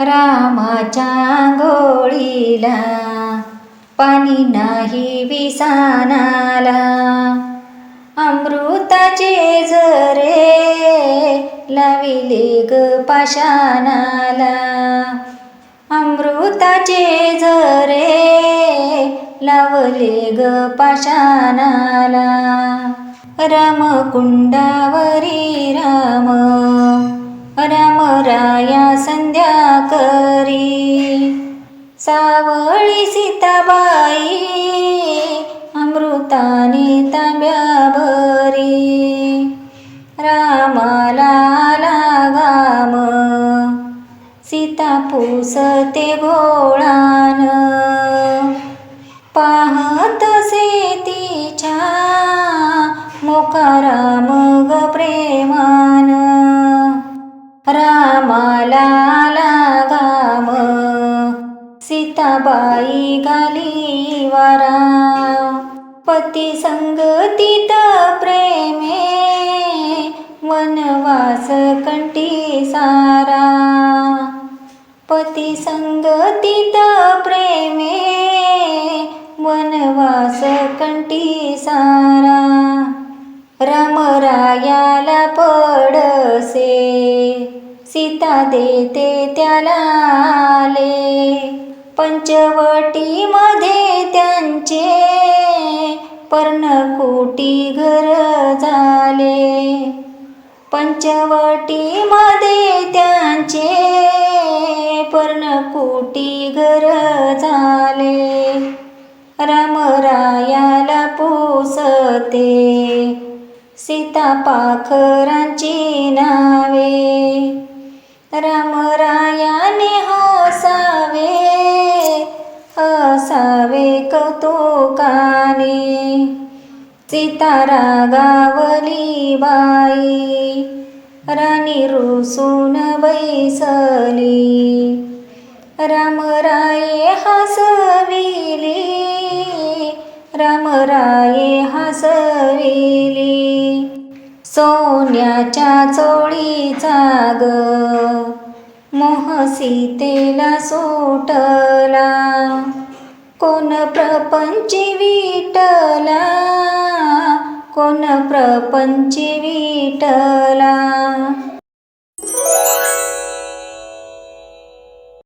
रामाच्या गोळीला पाणी नाही विसानाला. अमृताचे जरे लाविले ग पाषाणाला. अमृताचे जरे लावले ग पाषाणाला. रामकुंडावरी राम रामराया संध्या करी सावळी सीताबाई अमृताने तांब्या भरी. रामाला लागाम सीता पुसते गोळान. पाहत सेतीच्या तिच्या ग प्रेमान. रामाला लागाम सीताबाई गाली वारा. पती संगतीत प्रेमे. वनवास कंठी सारा. पती संगतीत प्रेमे. वनवास कंठी सारा. रामरायाला पडस सीता देते त्याला आले. पंचवटीमध्ये त्यांचे पर्णकोटी घर झाले. पंचवटीमध्ये त्यांचे पर्णकोटी घर झाले. रामरायाला पोसते सीता पाखरांची नावे. रामरायाने हसावे हसावे कौतुकाने. सीतारा रागावली बाई राणी रुसून बैसली. रामराये हसविली रामराये हसविली. सोन्याच्या चोळीचा ग मोह सीतेला कोण प्रपंची विटला? कोण प्रपंची विटला?